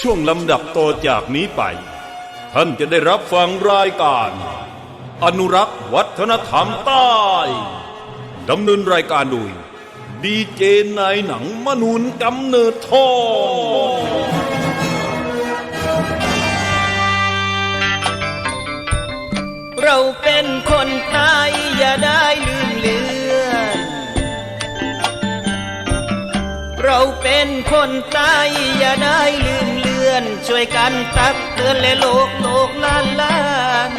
ช่วงลำดับต่อจากนี้ไป ท่านจะได้รับฟังรายการ อนุรักษ์วัฒนธรรมใต้ดำเนินรายการโดยดีเจนายหนังมนุนกำเนิดทองเราเป็นคนไทยอย่าได้ลืมเลือน เราเป็นคนไทยอย่าได้ลืมเลือน ช่วยกันตักเตือนและโลกโลกล้านล้าน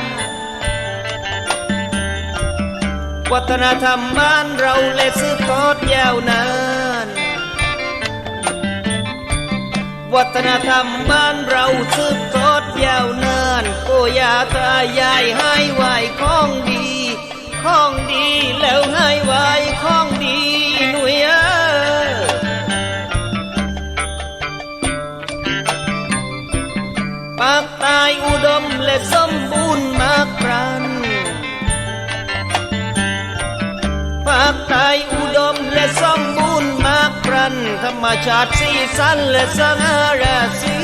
วัฒนธรรมบ้านเราและสืบทอดยาวนาน วัฒนธรรมบ้านเราสืบทอดยาวนานปู่ย่าตายายให้ไหวของดี ของดีแล้วให้ไหวของ ดมและสมบูรณ์มากปรันภาคใต้อุดมและสมบูรณ์มากปรัน ธรรมชาติสีสันและสง่าราศี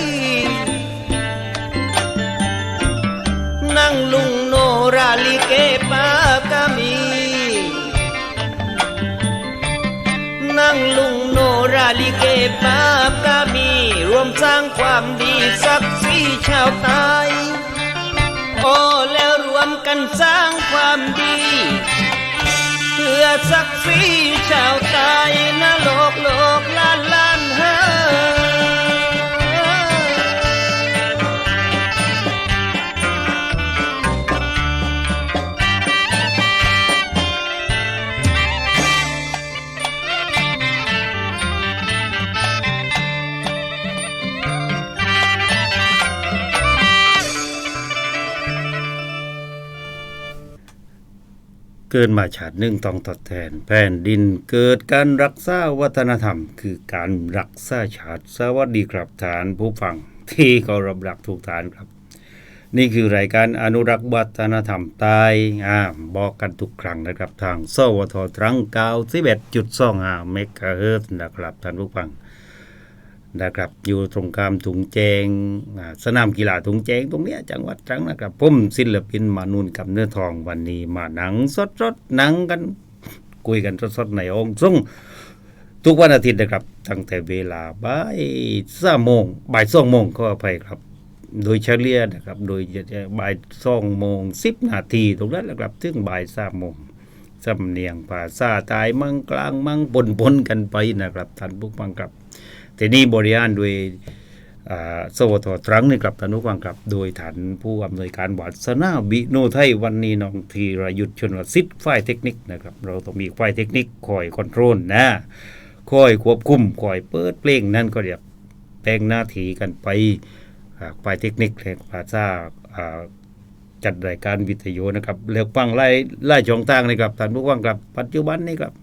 นั่งลุงโนราลิเกปากามีนั่งลุงโนราลิเกปากามี รวมสร้างความดีศักดิ์ศรีชาวใต้ โอ้แล้วรวมกันสร้างความดี เพื่อศักดิ์ศรีชาวไทยนะโลกโลกล้านล้านเฮอ เกินมาชาติหนึ่งต้องตอบแทน แผ่นดินเกิดการรักษาวัฒนธรรม คือการรักษาชาติ สวัสดีครับฐานผู้ฟัง ที่เคารพรักทุกฐานครับ นี่คือรายการอนุรักษ์วัฒนธรรมใต้อ่าบอกกันทุกครั้งนะครับ ทางสวทตรัง91.25เมกะเฮิรตซ์นะครับท่านผู้ฟัง นะครับอยู่ตรงกลามถุงแจงสนามกีฬาถุงแจงตรงเนี้ยจังหวัดตรังนะครับผมศิลปินมานุนกับเนื้อทองวันนี้มาหนังสดสดหนังกันคุยกันสดสดๆในองค์ซึ่งทุกวันอาทิตย์นะครับตั้งแต่เวลาบ่ายสามโมงบ่ายสองโมงก็ไปครับ โดยเฉลี่ยนะครับ โดยบ่ายสองโมงสิบนาทีตรงนั้นแหละครับถึงบ่ายสามโมงสำเนียงภาษาตายมั่งกลางมั่งปนปนกันไปนะครับท่านผู้ฟังครับ ทีนี้บริหารโดยสวทตรังนี่ครับท่านผู้ฟังครับ โดยฐานผู้อำนวยการวัสนาบิโนไทยวันนี้น้องธีรยุทธชนวสิทธิ์ฝ่ายเทคนิคนะครับ เราต้องมีฝ่ายเทคนิคคอยคอนโทรลนะคอยควบคุมคอยเปิดเพลงนั่นก็เรียกแปลงหน้าทีกันไปฝ่ายเทคนิคแห่งภาษาจัดรายการวิทยุนะครับแล้วฟังไล่ไล่ช่องทางนะครับท่านผู้ฟังครับ ปัจจุบันนี้ครับ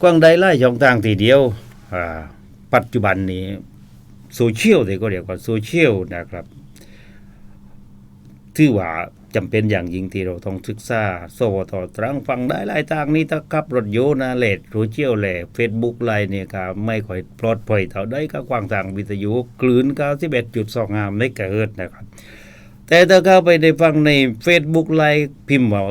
กว้างใดไล่ช่องทางทีเดียว ปัจจุบันนี้โซเชียลเด็กก็เรียกว่าโซเชียลนะครับถือว่าจำเป็นอย่างยิ่งที่เราต้องศึกษาสวทตรังฟังได้หลายทางนี้ถ้าขับรถโยนะเลดโซเชียลแหละเฟซบุ๊กไลน์เนี่ยครับไม่ค่อยปลอดภัยเท่าใดก็กว้างทางวิทยุกลืน91.25เมกะเฮิรตซ์นะครับ แต่ถ้าเข้าไปได้ฟังใน Facebook ไลฟ์พิมพ์ว่า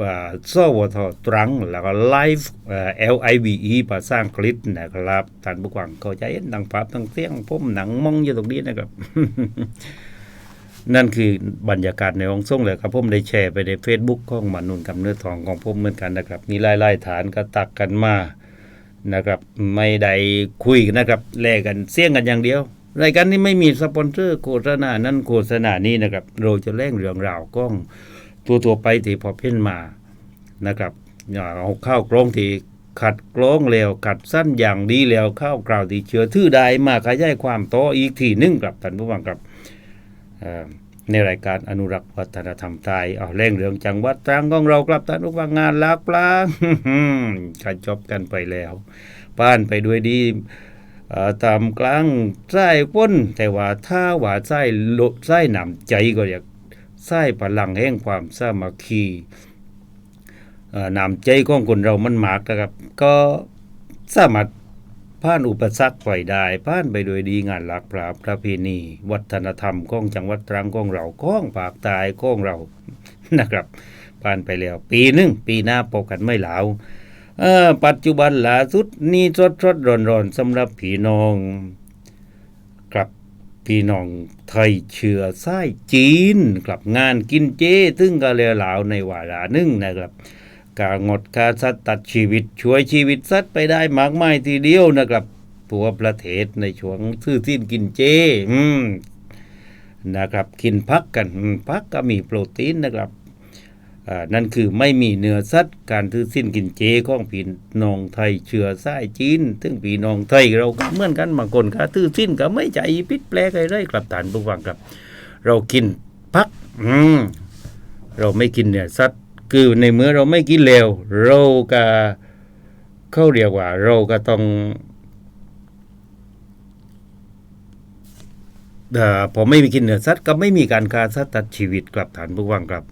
ว่าสวทตรังแล้วก็ไลฟ์เอ่อ L I V E ภาษาอังกฤษนะครับท่านผู้ฟังเข้าใจดังภาพทั้งเสียงผมหนังมองอยู่ตรงนี้นะครับ นั่นคือบรรยากาศในห้องส่งเลยครับผมได้แชร์ไปใน Facebook ของมานุนกับเนื้อทองของผมเหมือนกันนะครับ มีหลายๆฐานก็ตักกันมานะครับ ไม่ได้คุยกันนะครับแลกกันเสี่ยงกันอย่างเดียวรายการนี้ไม่มีสปอนเซอร์โฆษณานั่นโฆษณานี้นะครับ เราจะแล่งเรื่องราวกล้องตัวตัวไปที่พอเพ่นมา นะครับอย่าเอาข้าวกล้องที่ขัดกล้องแล้วขัดสั้นอย่างดีแล้วข้าวกล่าวที่เชื่อถือได้มาขยายความต่ออีกทีหนึงครับท่านผู้ฟังครับในรายการอนุรักษ์วัฒนธรรมไทยเอาเร่งเรื่องจังหวัดตรังของเราครับท่านผู้ฟังงานลากปลางกันจบกันไปแล้วบ้านไปด้วยดีตามกลางไส้พ้นแต่ว่าถ้าว่าไส้โลไส้หนำใจก็อยากไส้พลังแห่งความสามัคคี นำใจของคนเรามันมากนะครับ ก็สามารถผ่านอุปสรรคไปได้ผ่านไปโดยดีงานหลักพระประเพณี วัฒนธรรมของจังหวัดตรังของเราของปากตายของเรานะครับผ่านไปแล้ว ปีหนึ่งปีหน้าพบกันไม่หลาวปัจจุบันล่าสุดนี่สดสดร้อนร้อนสำหรับพี่น้องครับพี่น้องไทยเชื้อสายจีนครับงานกินเจซึ่งก็เลวหลาวในวาระหนึ่งนะครับ การงดการสัตว์ตัดชีวิตช่วยชีวิตสัตว์ไปได้มากมายทีเดียวนะครับตัวประเทศในช่วงซื่อสิ้นกินเจ อืมนะครับกินพักกันพักก็มีโปรตีนนะครับนั่นคือไม่มีเนื้อสัตว์การทือสิ้นกินเจของพี่น้องไทยเชื้อสายจีนซึ่งพี่น้องไทยเราก็เหมือนกันบางคนก็ทือสิ้นก็ไม่ใจพิษแปลกอะไรเลยครับฐานผู้ฟังครับ เรากินพัก อืมเราไม่กินเนื้อสัตว์ คือในเมื่อเราไม่กินเลวเราก็เขาเรียกว่า เราก็ต้องเอ่อพอไม่มีกินเนื้อสัตว์ก็ไม่มีการฆ่าสัตว์ตัดชีวิตกลับฐานผู้วังครับ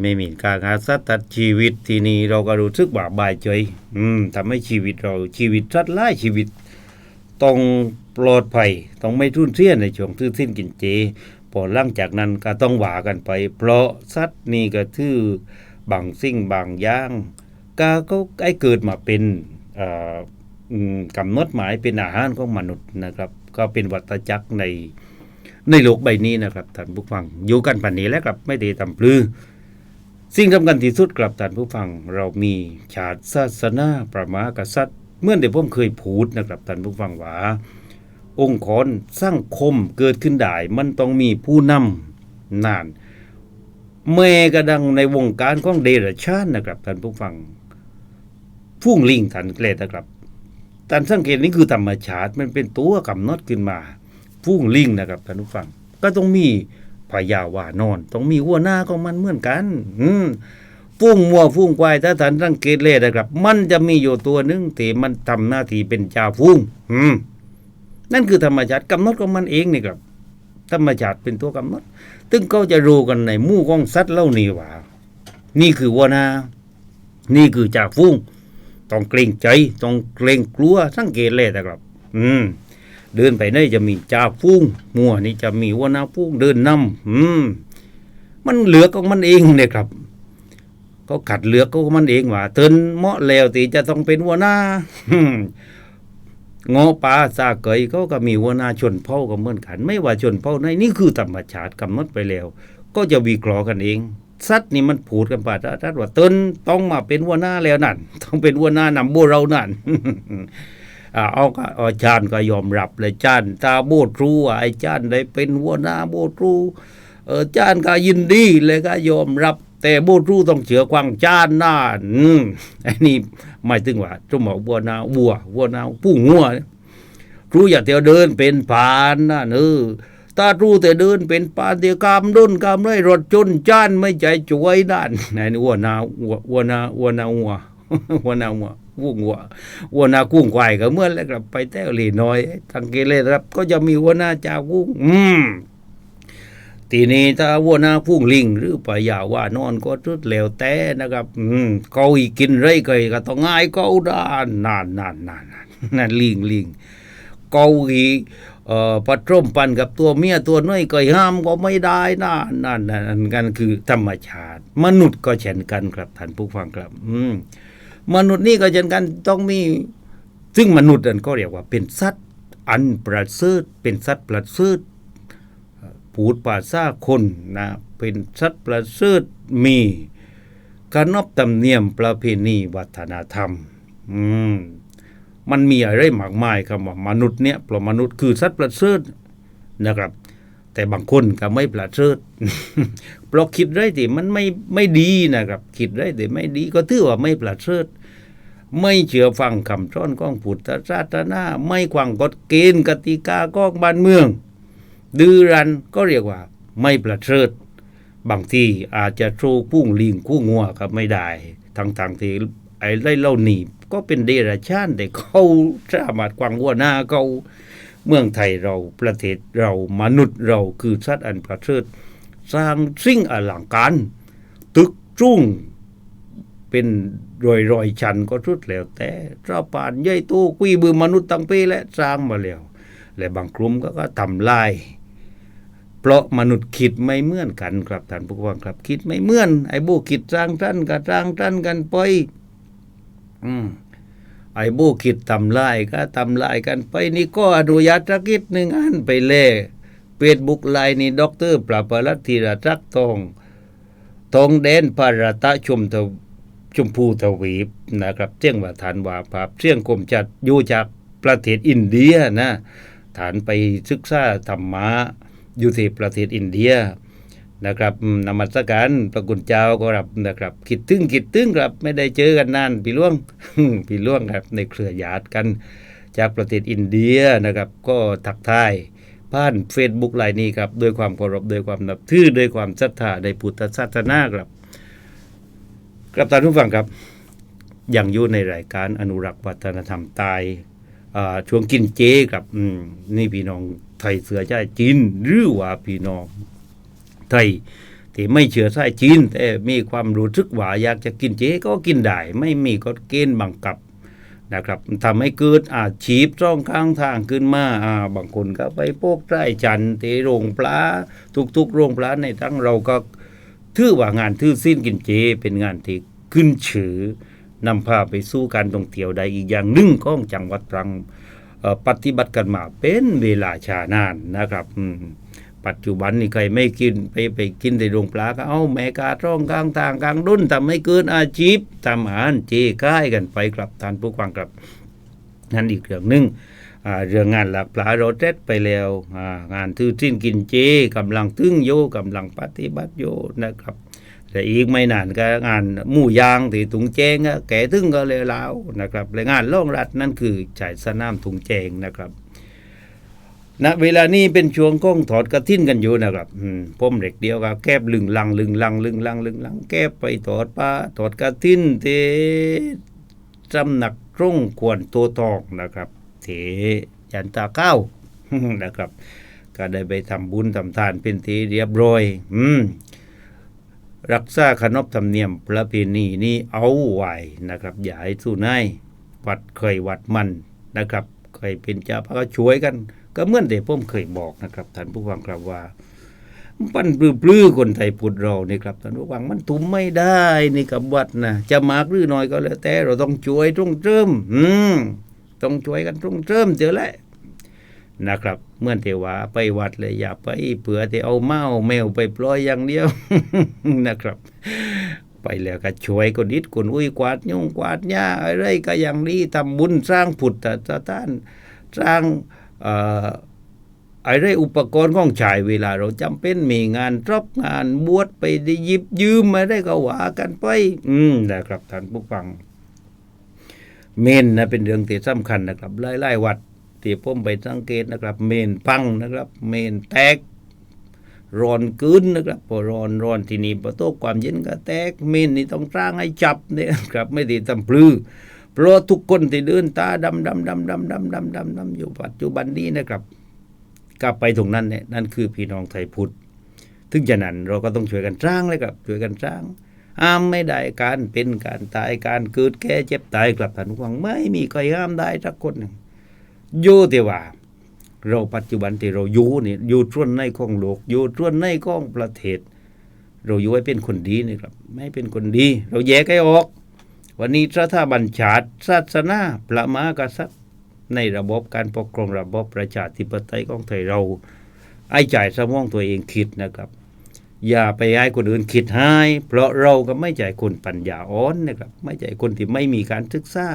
ไม่มีการฆ่าสัตว์ตัดชีวิตทีนี้เราก็รู้สึกว่าบายใจอืมทำให้ชีวิตเราชีวิตสัตว์หลาชีวิตต้องปลอดภัยต้องไม่ทุนเสียในช่วงทื่อสิ้นกินเจพอหลังจากนั้นก็ต้องหวากันไป เพราะสัตว์นี่ก็ทื่อ บางสิ่งบางอย่างก็ก็ไอ้เกิดมาเป็นกำหนดหมายเป็นอาหารของมนุษย์นะครับ ก็เป็นวัฏจักรในในโลกใบนี้นะครับท่านผู้ฟังอยู่กันปันนี้แล้วครับไม่ได้ทำปลือสิ่งสำคัญที่สุดครับท่านผู้ฟังเรามีชาติศาสนาประมากษัตริย์เมื่อเดี๋ยวผมเคยพูดนะครับท่านผู้ฟังว่า องค์กรสร้างคมเกิดขึ้นได้มันต้องมีผู้นำนาน แม่กระดังในวงการของเดรัจฉานะครับท่านผู้ฟังฟุ้งลิงทันเกลนะครับท่านสังเกตนี่คือธรรมชาติมันเป็นตัวกำหนดขึ้นมาฟุ้งลิงนะครับท่านผู้ฟัง ก็ต้องมีพญาวานอน ต้องมีหัวหน้าของมันเหมือนกัน อืมฟุ้งมัวฟุ้งควายถ้าท่านสังเกตเลยนะครับ มันจะมีอยู่ตัวหนึ่งที่มันทำหน้าที่เป็นจ่าฟุ้งอืมนั่นคือธรรมชาติกำหนดของมันเองนี่ครับ ธรรมชาติเป็นตัวกำหนด ซึ่งเขาจะรู้กันในหมู่ของสัตว์เล่านี้ว่า นี่คือวัวนา นี่คือจ่าฟุ้งต้องเกรงใจต้องเกรงกลัวสังเกตเลยนะครับ อืม เดินไปไหนจะมีจ่าฟุ้งมัวนี่จะมีวัวนาฟุ้งเดินนำอืม มันเหลือกของมันเองเนี่ยครับเขาขัดเหลือกของมันเองว่าเตินเหมาะแล้วที่จะต้องเป็นวัวนา งอป่าซาเกยเขาก็มีหัวหน้าชนเผ่าก็เหมือนกัน ไม่ว่าชนเผ่าไหนนี่คือธรรมชาติกำหนดไปแล้ว ก็จะวิเคราะห์กันเองสัตว์นี่มันผูดกันป่าทัดว่าต้นต้องมาเป็นหัวหน้าแล้วนั่นต้องเป็นหัวหน้านำโบเรานั่นอาเอาก็อาจารย์ก็ยอมรับเลยจานตาโบตรู้ว่าไอ้จานได้เป็นหัวหน้าโบตรู้เออจานก็ยินดีเลยก็ยอมรับ แต่โบตรู้ต้องเชื่อควางจานน่านอืมไอ้นี่หมายถึงว่าจมบอกวัวนาวัววัวนาผู้งัวรู้อย่าเที่ยวเดินเป็นผ่านนะเออถ้ารู้แต่เดินเป็นผ่านเที่ยวกามดุนกามด้วยรถจนจ้านไม่ใจช่วยนั่นไหนนี่วัวนาวัววัวนาวัวนาวัววัวนาวัววัววัววัวนากุ้งควายก็เมื่อแล้วกลับไปแต้วหลีน้อยทังเกเลยครับ ก็จะมีวัวนาจากกุ้งอืม ทีนี้ถ้าวัวนาพุ่งลิงหรือปลายาว่านอนก็ทุดแล้วแต่นะครับ อืมเขาอีกินไรก็ก็ต้องง่ายเขาด้านนานนานนานนานนั่นลิงลิงเกาอีเอ่อปัดร่มปันกับตัวเมียตัวน้อยก็ห้ามก็ไม่ได้นะนั่นนั่นกันคือธรรมชาติ มนุษย์ก็เช่นกันครับท่านผู้ฟังครับ อืมมนุษย์นี่ก็เช่นกันต้องมี ซึ่งมนุษย์นั่นก็เรียกว่าเป็นสัตว์อันประเสริฐเป็นสัตว์ประเสริฐ ผูดป่าซ่าคนนะเป็นสัตว์ประเสริฐมีการนอบตำเนียมประเพณีวัฒนธรรม อืมมันมีอะไรมากมายครับว่ามนุษย์เนี่ยเพราะมนุษย์คือสัตว์ประเสริฐนะครับ แต่บางคนก็ไม่ประเสริฐเพราะคิดไรที่มันไม่ไม่ดีนะครับ คิดไรที่ไม่ดีก็ถือว่าไม่ประเสริฐไม่เชื่อฟังคำสอนของพุทธศาสนาไม่ขวางกฎเกณฑ์กติกาของบ้านเมือง ดื้อรันก็เรียกว่าไม่ประเสริฐบางทีอาจจะโชว์พุ่งลิงคู่งัวก็ไม่ได้ทั้งๆที่ไอ้ไรเล่าหนีก็เป็นเดรัจฉานแต่เขาสามารถกวางวัวหน้าเขาเมืองไทยเราประเทศเรามนุษย์เราคือสัตว์อันประเสริฐสร้างสิ่งอลังการตึกจุ้งเป็นรอยรอยๆชันก็ทุดแล้ว แต่เราป่านใหญ่โตกุยบือมนุษย์ตั้งปีและสร้างมาแล้ว และบางกลุ่มก็ก็ทำลาย เพราะมนุษย์คิดไม่เหมือนกันครับท่านผู้ฟังครับ คิดไม่เหมือนไอ้บูคิดสร้างท่านก็สร้างท่านกันไปอืมไอ้บูคิดทำลายก็ทำลายกันไปนี่ก็อนุญาตธุรกิจหนึ่งอันไปเล่เฟซบุ๊กไลน์นี่ด็อกเตอร์ปราบรัตธีรักทองทองแดนภารตะชมทวชมพูทวีปนะครับเจียงว่าฐานว่าภาพเชียงคมจัดอยู่จากประเทศอินเดียนะฐานไปศึกษาธรรมะ อยู่ที่ประเทศอินเดียนะครับอืมนมัสการพระคุณเจ้าก็รับนะครับ คิดถึงคิดถึงครับ ไม่ได้เจอกันนานพี่ล่วงพี่ล่วงครับ ในเครือญาติกัน จากประเทศอินเดียนะครับ ก็ทักทายผ่านเฟซบุ๊กไลน์นี้ครับด้วยความเคารพด้วยความนับถือด้วยความศรัทธาในพุทธศาสนาครับครับท่านผู้ฟังครับยังอยู่ในรายการอนุรักษ์วัฒนธรรมตายช่วงกินเจครับนี่พี่น้อง ไทยเสือชาติจีนหรือว่าพี่น้องไทยที่ไม่เชื้อสายจีนแต่มีความรู้สึกว่าอยากจะกินเจก็กินได้ไม่มีกฎเกณฑ์บังคับนะครับทำให้เกิดอาชีพช่องข้างทางขึ้นมาอ่าบางคนก็ไปโปกไร่จันทร์ที่โรงปลาทุกๆ โรงปลาในทั้งเราก็ถือว่างานทื่อสิ้นกินเจเป็นงานที่ขึ้นชื่อนำพาไปสู่การท่องเที่ยวใดอีกอย่างหนึ่งของจังหวัดตรัง ปฏิบัติกันมาเป็นเวลาชานานนะครับปัจจุบันนี่ใครไม่กินไปไปกินในโรงปลาก็เอาแมกาตร่องกลางทางกลางดุนทำให้เกินอาชีพทำอาหารเจค่ายกันไปครับท่านผู้ฟังครับนั่นอีกเรื่องหนึ่งเรื่องงานหลักปลาเราเจ็ดไปแล้วงานทื่อสิ้นกินเจกำลังตึงโยกำลังปฏิบัติโยนะครับ แต่อีกไม่นานก็งานหมู่ยางที่ถุงแจงก็แก่ตึงก็เลยแล้วนะครับและงานล่องรัดนั่นคือฉายสนามถุงแจงนะครับณเวลานี้เป็นช่วงก้องถอดกระทิ้นกันอยู่นะครับอืมผมเด็กเดียวก็แก้บลึงลังลึงลังลึงลังลึงลังแก้บไปถอดปลาถอดกระทิ้นเทจำหนักรุ่งควรตัวทองนะครับเถยันตาเก้านะครับ ก็ได้ไปทำบุญทำทานเป็นทีเรียบร้อย อืม รักษาขนบธรรมเนียมประเพณีนี้เอาไว้นะครับ อย่าให้สู้นายวัดเคยวัดมันนะครับเคยเป็นเจ้าพระก็ช่วยกัน ก็เหมื่อนเด็ผมเคยบอกนะครับท่านผู้ฟังครับว่าปั้นปลื้อคนไทยพุทธเรานี่ครับท่านผู้ฟังมันทุ่มไม่ได้นี่กับวัดนะจะมากหรือน้อยก็แล้วแต่เราต้องช่วยตรงเติมอืมต้องช่วยกันตรงเติมเจอแหละ นะครับ เมื่อเทวาไปวัดเลยอย่าไปเผื่อแต่เอาเมาแมวไปปล่อยอย่างเดียวนะครับ ไปแล้วก็ช่วยคนนิดคนอุ้ยกวาดยุงกวาดหญ้าอะไรก็อย่างนี้ทำบุญสร้างพุทธสถานสร้างอ่อไอ้ได้อุปกรณ์ของชายเวลาเราจำเป็นมีงานรับงานบวชไปได้ยิบยืมมาได้ก็ว่ากันไป อืมนะครับท่านผู้ฟัง เมนนะเป็นเรื่องที่สำคัญนะครับไล่ๆวัด ที่ผมไปสังเกตนะครับ เมนพังนะครับ เมนแตกร้อนกึนนะครับพอร้อนร้อนที่นี่พอโตกความเย็นก็แตกเมนนี่ต้องร้างให้จับเนี่ยครับ ไม่ได้ทำพลือเพราะทุกคนที่เดินตาดำดำดำดำดำดำดำดำอยู่ปัจจุบันนี้นะครับ กลับไปตรงนั้นเนี่ยนั่นคือพี่น้องไทยพุทธถึงจะนั้นเราก็ต้องช่วยกันสร้างเลยครับช่วยกันสร้างห้ามไม่ได้การเป็นการตายการเกิดแก่เจ็บตายกลับท่านผู้ฟังไม่มีใครห้ามได้สักคนหนึ่ง โยแต่ว่า เราปัจจุบันที่เราอยู่นี่อยู่ส่วนในของโลก อยู่ส่วนในของประเทศ เราอยู่ให้เป็นคนดีนี่ครับ ไม่เป็นคนดี เราแยกให้ออก วันนี้สถาบันชาติศาสนาพระมหากษัตริย์ในระบบการปกครองระบบประชาธิปไตยของไทยเราไอ้จ่ายสมองตัวเองคิดนะครับ อย่าไปให้คนอื่นคิดให้เพราะเราก็ไม่ใช่คนปัญญาอ่อนนะครับ ไม่ใช่คนที่ไม่มีการศึกษา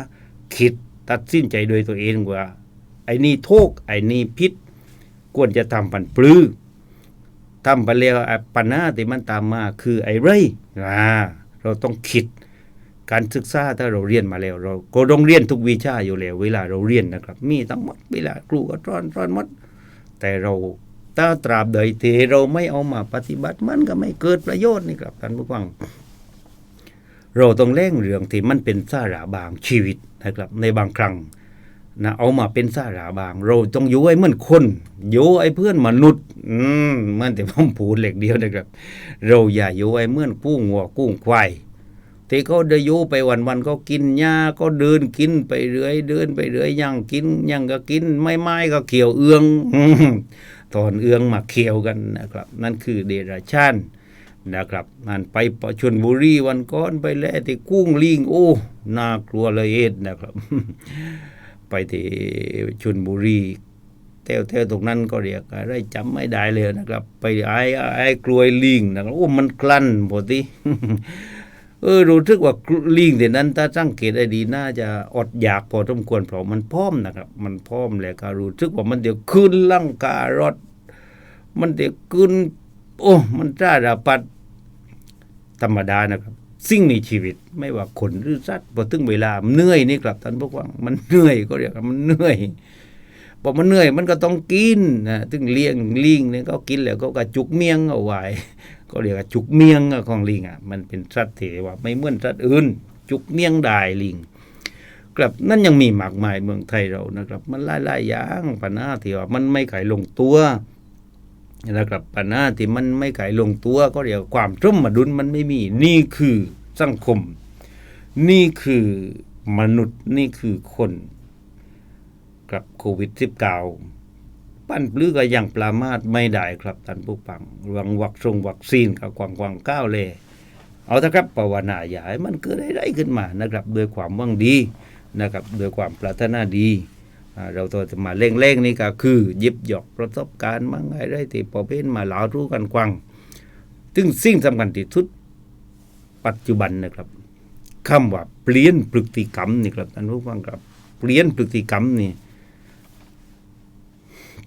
คิดตัดสินใจโดยตัวเองว่า ไอ้นี่โทษไอ้นี่พิษควรจะทำปันปลื้อทำไปแล้วปัญหาที่มันตามมาคือไอ้ไรอ่าเราต้องคิดการศึกษาถ้าเราเรียนมาแล้ว เราก็ต้องเรียนทุกวิชาอยู่แล้ว เวลาเราเรียนนะครับ มีทั้งหมดเวลาครูก็สอนสอนหมด แต่เราถ้าตราบใดที่เราไม่เอามาปฏิบัติมันก็ไม่เกิดประโยชน์นี่ครับท่านผู้ฟัง เราต้องเร่งเรื่องที่มันเป็นสาระบางชีวิตนะครับ ในบางครั้ง นะเอามาเป็นสาระบาง เราต้องอยู่ไอ้เหมือนคนอยู่ไอ้เพื่อนมนุษย์ อืมมันแต่ผมพูดเหล็กเดียวนะครับ เราอย่าอยู่ไอ้เหมือนกู้งัวกู้ควายที่เขาได้อยู่ไปวันๆก็กินหญ้าก็เดินกินไปเรื่อยเดินไปเรื่อยย่างกินย่างก็กิน ไม่ไม้ก็เขียวเอื้องถอนเอื้องมาเขียวกันนะครับ นั่นคือเดรัจฉานนะครับนั่นไปปชนบุรีวันก่อนไปแล้วที่กุ้งลิงโอ้น่ากลัวเลยเอ็ดนะครับ ไปที่ชุนบุรีแถวแถวตรงนั้นก็เรียกอะไรจำไม่ได้เลยนะครับ ไปไอ้ไอ้กลวยลิงนะครับโอ้มันกลั้นพอดีเออรู้สึกว่าลิงเดี๋ยวนั้น ถ้าสังเกตได้ดีน่าจะอดอยากพอสมควรเพราะมันพร้อมนะครับ มันพร้อมแล้วก็รู้สึกว่ามันเดี๋ยวขึ้นลังการถมันเดี๋ยวขึ้นโอ้ มันจ้าดาปัดธรรมดานะครับ สิ่งมีชีวิต ไม่ว่าคนหรือสัตว์พอถึงเวลาเหนื่อยนี่ครับท่านผู้ฟังมันเหนื่อยก็เรียกว่ามันเหนื่อยพอมันเหนื่อยมันก็ต้องกินนะถึงเลี้ยงลิงเนี่ยก็กินแล้วก็กระจุกเมียงเอาไว้ก็เรียกว่าจุกเมียงของลิงอะมันเป็นสัตว์ที่ว่าไม่เหมือนสัตว์อื่น จุกเมียงได้ลิงครับนั่นยังมีมากมายเมืองไทยเรานะครับ มันหลายๆอย่างปัญหาที่ว่ามันไม่ไขลงตัว นะครับปัญหาที่มันไม่ไขลงตัวก็เรียกวความร่มมาดุลมันไม่มี นี่คือสังคม นี่คือมนุษย์นี่คือคนกับโควิด -19 ปั้นปลื้อก็ยังปรามาสไม่ได้ครับท่านผู้ฟังเรื่องวัคซงวัคซีนกับกวางกวางก้าวเลยเอาเถอะครับภาวนาอย่าให้มันเกิดได้ขึ้นมานะครับ ด้วยความหวังดีนะครับ ด้วยความปรารถนาดี เราตัวจะมาเร่งๆนี่ก็คือหยิบหยอกประสบการณ์มั่งไงได้ที่พอเป็นมาเหลารู้กันกว้างซึ่งสิ่งสำคัญที่สุดปัจจุบันนะครับคำว่าเปลี่ยนพฤติกรรมนี่ครับท่านผู้ฟังครับ เปลี่ยนพฤติกรรมนี่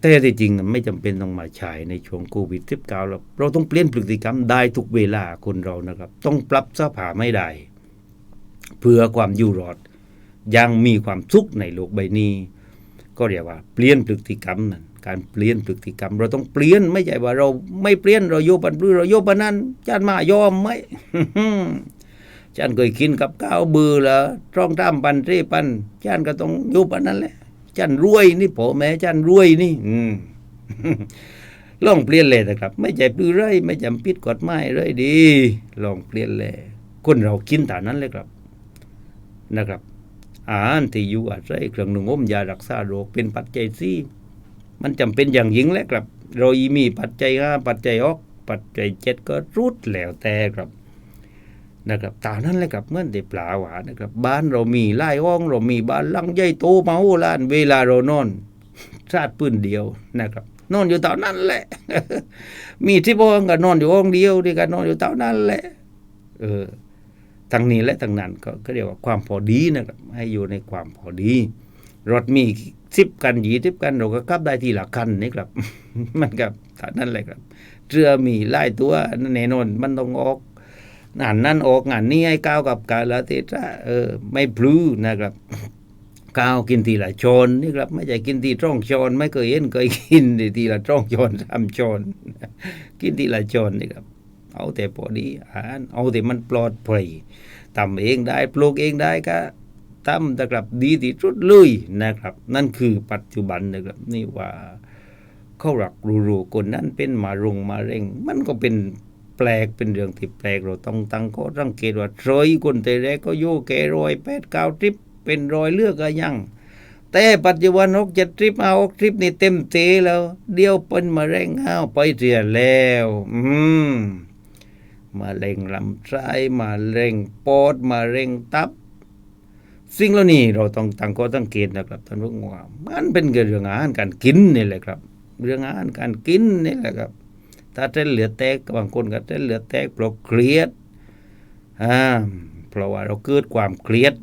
แต่ที่จริงไม่จำเป็นต้องมาใช้ในช่วงโควิด -19 หรอกเราต้องเปลี่ยนพฤติกรรมได้ทุกเวลาคนเรานะครับ ต้องปรับสภาพไม่ได้ เพื่อความอยู่รอดยังมีความสุขในโลกใบนี้ ก็เรียกว่าเปลี่ยนพฤติกรรมนั่นการเปลี่ยนพฤติกรรม เราต้องเปลี่ยนไม่ใช่ว่าเราไม่เปลี่ยนเราโยปันปลื้อเราโยปันนั้นจานมายอมไหมจานเคยกินกับข้าวเบือแล้วตรองตามปันเร่ปันจานก็ต้องโยปันนั้นแหละจานรวยนี่พ่อแม่จานรวยนี่ อืมลองเปลี่ยนเลยนะครับ ไม่ใช่ปื้อไรไม่จำปิดกฎหมายเลยดี ลองเปลี่ยนเลยคนเรากินแต่นั้นเลยครับนะครับ อาหารที่อยู่อาศัยเครื่องนุ่งห่มยารักษาโรคเป็นปัจจัยสี่มันจำเป็นอย่างยิ่งแหละครับ เรามีปัจจัยห้าปัจจัยออกปัจจัยเจ็ดก็รุดแล้วแต่ครับนะครับตามนั้นแหละครับเมื่อนที่ปลาหวานะครับ บ้านเรามีไล่ห้อง เรามีบ้านลังใหญ่โตมาโหฬารเวลาเรานอนชาติปืนเดียวนะครับ นอนอยู่เท่านั้นแหละ มีที่บ้านก็นอนอยู่ห้องเดียวดีกันนอนอยู่เท่านั้นแหละ เออ ทางนี้และทางนั้นก็เรียกว่าความพอดีนะครับให้อยู่ในความพอดี รถมีสิบกันยี่สิบกันเราก็ขับได้ทีละคันนี่ครับ มันกับนนั้นเลยครับเรือมีไล่ตัวแน่นอนมันต้องออกงานนั้นออกงานนี้ให้ก้าวกับกาลเทศะเออไม่พลื้นะครับก้าวกินทีละชนนี่ครับ ไม่ใช่กินทีตร่องชนไม่เคยเห็นเคยกินทีละตร่องชนสามชนกินทีละชนนี่ครับ เอาแต่พอดีอาหารเอาแต่มันปลอดภัยทำเองได้ปลูกเองได้ก็ทำนะครับดีที่สุดเลยนะครับ นั่นคือปัจจุบันนะครับนี่ว่าเขาหลักรู้ๆคนนั้นเป็นมารงมาเร่ง มันก็เป็นแปลกเป็นเรื่องที่แปลกเราต้องตั้งข้อสังเกตว่าเทยคนแต่แรกก็โยแกรอยแปดเก้าทริปเป็นรอยเลือกก็ยังแต่ปัจจุบันหกเจ็ดทริปเอาหกทริปนี่เต็มเตแล้ว เดียวเป็นมาเร่งห้าวไปเสียแล้ว อืม มาเร่งลำไส้มาเร่งปอดมาเร่งตับ สิ่งเหล่านี้เราต้องตั้งข้อสังเกตนะครับท่านผู้ชมว่ามันเป็นเรื่องอาหารการกินนี่แหละครับ เรื่องอาหารการกินนี่แหละครับ ถ้าเส้นเหลือแตกบางคนก็เส้นเหลือแตกเพราะเครียดอ่าเพราะว่าเราเกิดความเครียด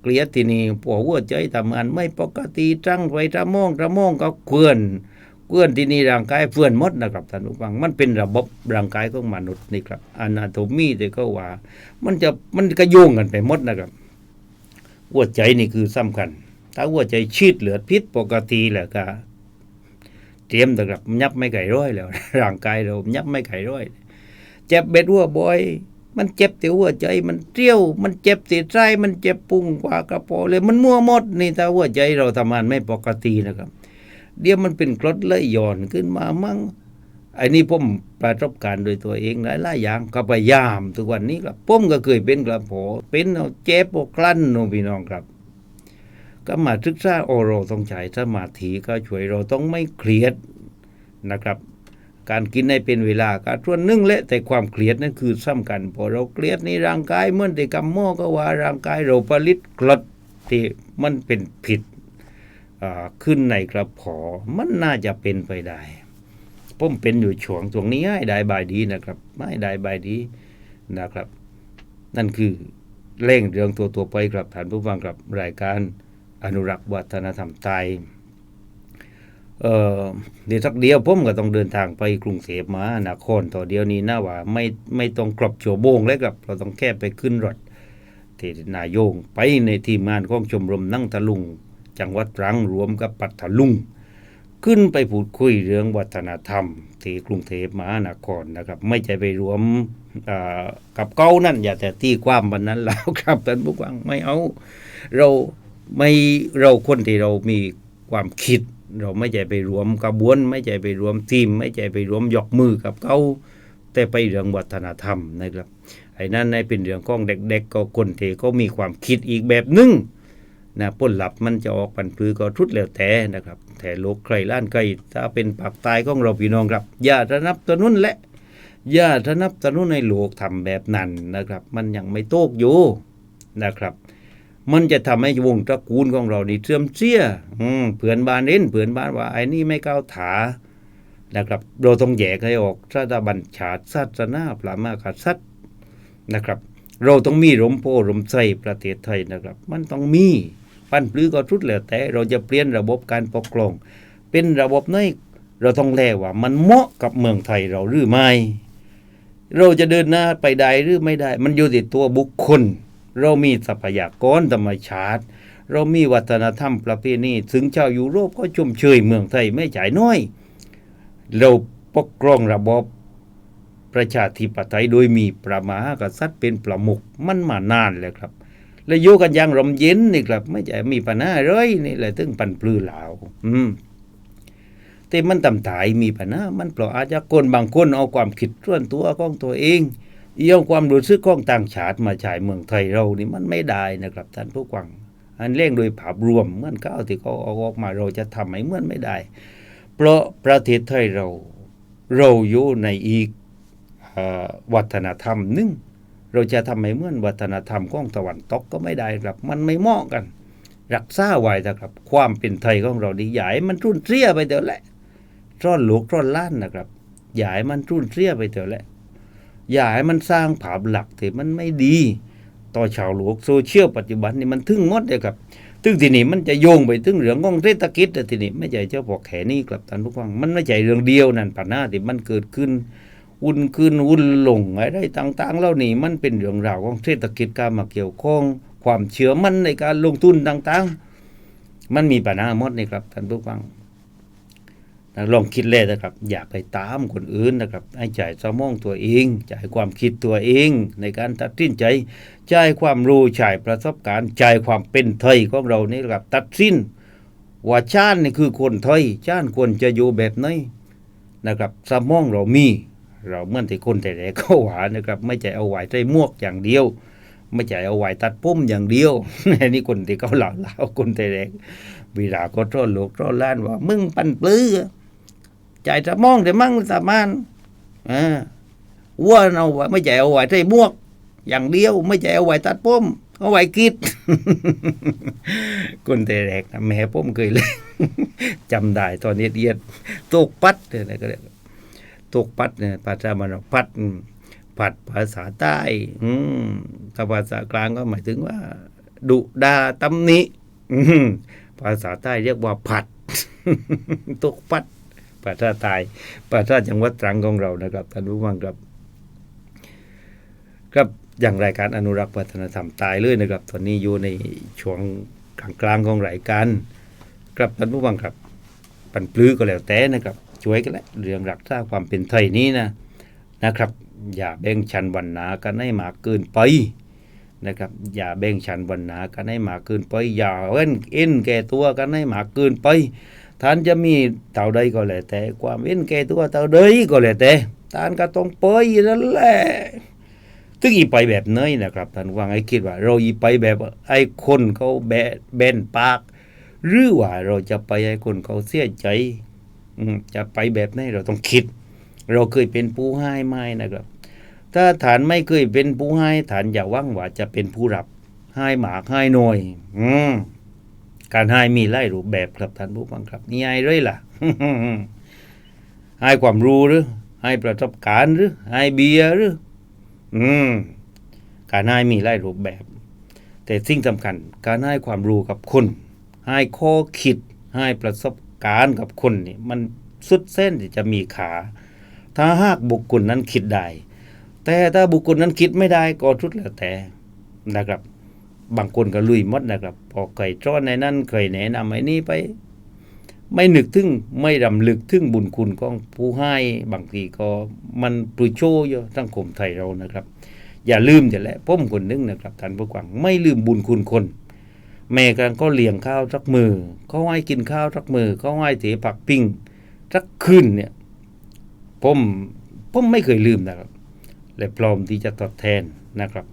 เครียดที่นี่ปวดหัวใจทำงานไม่ปกติจังไปตะมองตะมองก็เคลื่อน เพื่อนที่นี่ร่างกายเพื่อนมดนะครับท่านผู้ฟัง มันเป็นระบบร่างกายของมนุษย์นี่ครับอนาโตมีที่เขาว่า มันจะมันก็โยงกันไปหมดนะครับหัวใจนี่คือสำคัญ ถ้าหัวใจชีดเหลือพิษปกติแล้วก็เตรียมนะครับยับไม่ไก่ร้อยแล้ว ร่างกายเรายับไม่ไก่ร้อย เจ็บเบ็ดหัวบ่อยมันเจ็บที่หัวใจ มันเตี้ยว มันเจ็บที่ใจมันเจ็บปุงกว่ากระโปรงเลย มันมั่วหมดนี่ถ้าหัวใจเราทำงานไม่ปกตินะครับ เดี๋ยวมันเป็นกรดเลยหย่อนขึ้นมามั่งไอ้นี่ผมประสบการณ์โดยตัวเองหลายๆอย่างก็พยายามทุกวันนี้ครับผมก็เคยเป็นกระโผเป็นเอาเจ็บเอกลั้นโนพี่น้องครับ ก็มาศึกษาโอเราต้องใช้สมาธิก็ช่วยเราต้องไม่เครียดนะครับ การกินให้เป็นเวลาการส่วนนึ่งและแต่ความเครียดนั่นคือสำคัญพอเราเครียดในร่างกายเมื่อนที่กำหม้อก็ว่าร่างกายเราผลิตกรดที่มันเป็นผิด ขึ้นในกระเพาะมันน่าจะเป็นไปได้ผมเป็นอยู่ช่วงตรงนี้ให้ได้บายดีนะครับ ไม่ได้บายดีนะครับ นั่นคือเร่งเรื่องตัวตัวไปครับท่านผู้ฟังครับรายการอนุรักษ์วัฒนธรรมไทยเอ่อเดี๋ยวสักเดียวผมก็ต้องเดินทางไปกรุงเทพมานครต่อเดียวนี้นะว่าไม่ไม่ต้องกรอบโฉวโบงเลยครับ เราต้องแค่ไปขึ้นรถที่นายงไปในทีมงานของชมรมนั่งตะลุง จังหวัดตรังรวมกับปัตตาลุงขึ้นไปพูดคุยเรื่องวัฒนธรรม ที่กรุงเทพมหานครนะครับ ไม่ใช่ไปรวมกับเก้านั่น อย่าแต่ตีความวันนั้นแล้วครับท่านผู้ฟังไม่เอา เราไม่เราคนที่เรามีความคิด เราไม่ใช่ไปรวมกระบวน ไม่ใช่ไปรวมทีม ไม่ใช่ไปรวมยกมือกับเขาแต่ไปเรื่องวัฒนธรรมนะครับไอ้นั่นในเป็นเรื่องของเด็กๆก็คนที่ก็มีความคิดอีกแบบหนึง นะผลลัพธ์มันจะออกปันปลือก็ทุดแล้วแต่นะครับ แต่โลกใครล้านใครถ้าเป็นปากตายของเราพี่น้องครับ อย่าระนับตะนุ่นและ อย่าระนับตะนุ่นในโลกทำแบบนั้นนะครับ มันยังไม่โตกอยู่นะครับ มันจะทำให้วงตระกูลของเรานี่เสื่อมเสียอืมเผื่อนบ้านเน้นเผื่อนบ้านว่าไอ้นี่ไม่ก้าวถานะครับ เราต้องแยกให้ออกสถาบันชาติศาสนาพระมหากษัตริย์นะครับ เราต้องมีร่มโพร่มใสประเทศไทยนะครับ มันต้องมี ปั้นปลื้อก็ทุดแล้วแต่เราจะเปลี่ยนระบบการปกครอง เป็นระบบไหนเราต้องแลว่า มันเหมาะกับเมืองไทยเราหรือไม่ เราจะเดินหน้าไปได้หรือไม่ได้ มันอยู่ที่ตัวบุคคล เรามีทรัพยากรธรรมชาติ เรามีวัฒนธรรมประเพณีถึงชาวยุโรปก็ชมเชยเมืองไทยไม่จ่ายน้อย เราปกครองระบบประชาธิปไตยโดยมีประมหากษัตริย์เป็นประมุขมันมานานแล้วครับ และอยู่กันอย่างร่มเย็นนี่ครับ ไม่ใช่มีปัญหาเลยนี่แหละถึงปันปลือหลาวอืมแต่มันต่ำตายมีปัญหามันเพราะอาจจะคนบางคนเอาความคิดส่วนตัวของตัวเองเอาความรู้สึกของต่างชาติมาใช้เมืองไทยเรานี่มันไม่ได้นะครับท่านผู้ฟังอันเร่งโดยภาพรวมเหมื่อนก้าวที่เขาเอาออกมาเราจะทำให้เหมือนไม่ได้ เพราะประเทศไทยเราเราอยู่ในอีกอวัฒนธรรมหนึ่ง เราจะทำให้เหมือนวัฒนธรรมของตะวันตกก็ไม่ได้ครับ มันไม่เหมาะกัน รักษาไว้นะครับ ความเป็นไทยของเราดีใหญ่มันรุ่นเสียไปเดี๋ยวแหละร่อนหลูกร่อนล้านนะครับใหญ่มันรุ่นเสียไปเดี๋ยวแหละใหญ่มันสร้างภาพหลักที่มันไม่ดี ต่อชาวโลกโซเชียลปัจจุบันนี่มันทึ่งมดเลยครับถึงทีนี้มันจะโยงไปถึงเรื่องของเศรษฐกิจแต่ทีนี้ไม่ใช่เจ้าพวกแขนี่ครับท่านผู้ฟังมันไม่ใช่เรื่องเดียวนั่นปัญหาที่มันเกิดขึ้น วุ่นขึ้นวุ่นลงอะไรต่างๆเหล่านี้มันเป็นเรื่องราวของเศรษฐกิจการมาเกี่ยวข้อง ความเชื่อมั่นในการลงทุนต่างๆ มันมีปัญหาหมดนี่ครับท่านผู้ฟังลองคิดเลยนะครับ อย่าไปตามคนอื่นนะครับ ให้จ่ายสมองตัวเองจ่ายความคิดตัวเอง ในการตัดสินใจจ่ายความรู้จ่ายประสบการณ์จ่ายความเป็นไทยของเรานี่ครับ ตัดสินว่าชาตินี่คือคนไทยชาติควรจะอยู่แบบไหนนะครับ สมองเรามี เราเมื่อที่คนแต่แรกเขาหวานะครับ ไม่ใช่เอาไหว้ใส่มวกอย่างเดียว ไม่ใช่เอาไหว้ตัดผมอย่างเดียวอันนี้คนที่เขาเหล่าเล่าคนแต่แรกเวลาก็โทษลูกทษหล้านว่า มึงปั่นปลื้อจ่ายสมองแต่มั่งสามานอ่าวัวเอาไว้ไม่ใช่เอาไว้ใส่มวก อย่างเดียว ไม่ใช่เอาไว้ตัดผมเอาไว้คิดคนแต่แรกนะแม่ผมเคยเล่นจำได้ตอนเรียนๆตกปัดเนี่ยนะก็เรีย ตกปัดเนี่ยภาษามันพัดอืมผัดภาษาใต้ อืมถ้าภาษากลางก็หมายถึงว่า ดุดาตำหนิภาษาใต้เรียกว่าผัด ตกปัดภาษาใต้ภาษาจังหวัดตรังของเรานะครับท่านผู้ฟังครับครับอย่างรายการอนุรักษ์วัฒนธรรมตายเลยนะครับ ตอนนี้อยู่ในช่วงกลางๆของรายการครับท่านผู้ฟังครับปันปลื้อก็แล้วแต่นะครับ ช่วยกันแหละเรื่องรักษาความเป็นไทยนี้นะนะครับ อย่าแบ่งชั้นวรรณากันให้มากเกินไปนะครับ อย่าแบ่งชั้นวรรณากันให้มากเกินไปอย่าเว้นเอ็นแก่ตัวกันให้มากเกินไปท่านจะมีเต่าใดก็แล้วแต่ ความเห็นแก่ตัวเต่าใดก็แล้วแต่ท่านก็ต้องเปยนั่นแหละถึงอีไปแบบเนยนะครับท่านว่าไงคิดว่า เราอีไปแบบไอ้คนเขาแบะแบนปาก หรือว่าเราจะไปให้คนเขาเสียใจ จะไปแบบไหนเราต้องคิด เราเคยเป็นผู้ให้ไหมนะครับ ถ้าฐานไม่เคยเป็นผู้ให้ฐานอย่าหวังว่าจะเป็นผู้รับให้หมากให้หน่อยอืมการให้มีหลายรูปแบบครับท่านผู้ฟังครับ นี่ไอ้เลยล่ะให้ความรู้หรือให้ประสบการณ์หรือให้เบียร์หรืออืมการให้มีหลายรูปแบบ แต่สิ่งสำคัญ การให้ความรู้กับคนให้ข้อคิดให้ประสบ การกับคนนี่มันสุดเส้นจะมีขา ถ้าหากบุคคลนั้นคิดได้แต่ถ้าบุคคลนั้นคิดไม่ได้ก็ทุดแล้วแต่นะครับ บางคนก็ลุยมดนะครับพอเคยจ้อนในนั้นเคยแนะนำไอ้นี่ไป ไม่นึกถึงไม่รำลึกถึงบุญคุณของผู้ให้บางทีก็มันปลุโชอยู่สังคมไทยเรานะครับ อย่าลืมจะแหละผมคนนึงนะครับท่านผู้ฟังไม่ลืมบุญคุณคน แม่กันก็เลี้ยงข้าวสักมือเขาให้กินข้าวสักมือเขาให้เถผักปิ้งสักคืนเนี่ยผมผมไม่เคยลืมนะครับ และพร้อมที่จะตอบแทนนะครับ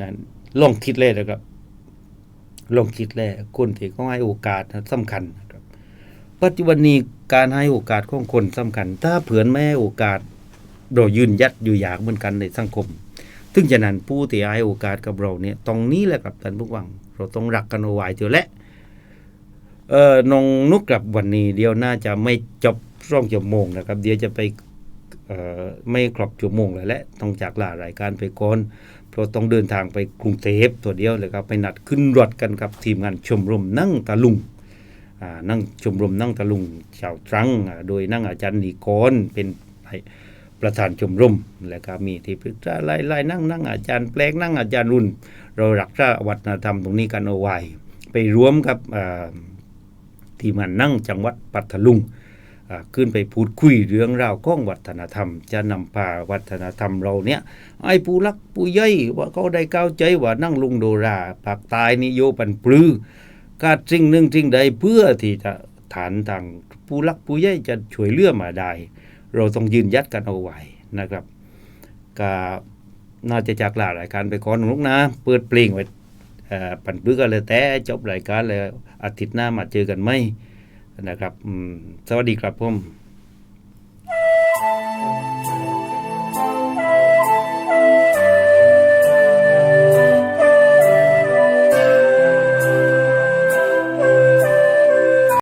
นั้นลองคิดเลยนะครับลองคิดเลยคนที่เขาให้โอกาสนะสำคัญนะครับ ปัจจุบันนี้การให้โอกาสของคนสำคัญ ถ้าเผื่อนไม่ให้โอกาสเรายืนยัดอยู่อยากเหมือนกันในสังคมถึงฉะนั้นผู้ที่ให้โอกาสกับเราเนี่ยตรงนี้แหละครับท่านผู้ฟัง เราต้องรักกันเอาไว้เถอะแหละเออน้องนุกกลับวันนี้ เดียวน่าจะไม่จบร่องชั่วโมงนะครับ เดี๋ยวจะไปเอ่อไม่ครบชั่วโมงแล้วแหละต้องจากลารายการไปก่อนเพราะต้องเดินทางไปกรุงเทพตัวเดียวเลยครับไปนัดขึ้นรถกันกับทีมงานชมรมนั่งตะลุงอ่านั่งชมรมนั่งตะลุงชาวตรังโดยนั่งอาจารย์นิกรเป็น ประธานชมรมแล้วก็มีที่ปรึกษาไล่ไล่นั่งนั่งอาจารย์แปลกนั่งอาจารย์รุ่น เรารักษาวัฒนธรรมตรงนี้กันเอาไว้ไปรวมกับทีมงานนั่งจังหวัดปัตตาลุงขึ้นไปพูดคุยเรื่องราวของวัฒนธรรม จะนำพาวัฒนธรรมเราเนี่ยไอ้ผู้รักผู้ใหญ่ว่าเขาได้ก้าวใจว่านั่งลุงโดราปากตายนี่โยปันปลือกาดสิ่งหนึ่งสิ่งใดเพื่อที่จะฐานทางผู้รักผู้ใหญ่จะช่วยเลื่อมาได้ เราต้องยืนยัดกันเอาไว้นะครับก็น่าจะจากลารายการไปขออนนุกนะเปิดเพลงไว้เอ่อปันปื้อกันเลยแต่จบรายการเลยอาทิตย์หน้ามาเจอกันไหมนะครับสวัสดีครับผม